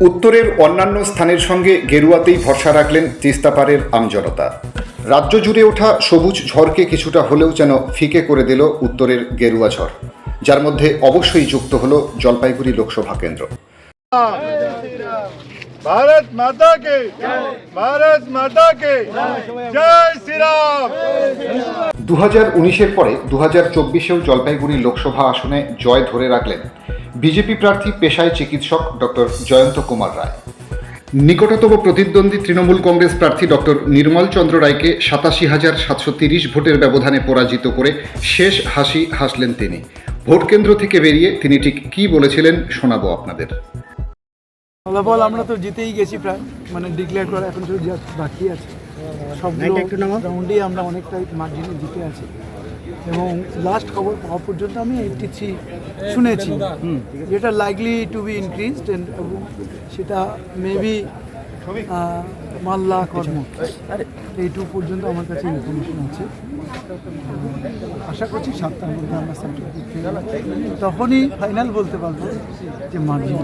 উত্তরের অন্যান্য স্থানের সঙ্গে গেরুয়াতেই ভরসা রাখলেন তিস্তাপাড়ের আমজনতা রাজ্য জুড়ে ওঠা সবুজ ঝড়কে কিছুটা হলেও যেন ফিকে করে দিল উত্তরের গেরুয়া ঝড় যার মধ্যে অবশ্যই যুক্ত হল জলপাইগুড়ি লোকসভা কেন্দ্র भारत माता के भारत माता के जय श्री राम দু হাজার উনিশের পরে দু হাজার চব্বিশেও জলপাইগুড়ি লোকসভা আসনে জয় ধরে রাখলেন বিজেপি প্রার্থী পেশায় চিকিৎসক ডক্টর জয়ন্ত কুমার রায়। নিকটতম প্রতিদ্বন্দ্বী তৃণমূল কংগ্রেস প্রার্থী ডক্টর নির্মল চন্দ্র রায়কে সাতাশি হাজার সাতশো তিরিশ ভোটের ব্যবধানে পরাজিত করে শেষ হাসি হাসলেন তিনি। ভোট কেন্দ্র থেকে বেরিয়ে তিনি ঠিক কি বলেছিলেন শোনাবো আপনাদের। ফলাফল আমরা তো জিতেই গেছি প্রায় মানে ডিক্লেয়ার করা এখন শুধু বাকি আছে। সবগুলো রাউন্ডেই আমরা অনেকটাই মার্জিনে জিতে আছি। এবং লাস্ট খবর পাওয়া পর্যন্ত আমি এইটটি থ্রি শুনেছি যেটা লাইকলি টু বি ইনক্রিজড এবং সেটা মেবি মাল্লা কর্ম এইটুকু পর্যন্ত আমার কাছে ইনফরমেশন আছে। আশা করছি সাতটার মধ্যে আমরা সার্টিফিকেট তখনই ফাইনাল বলতে পারব যে মার্জিন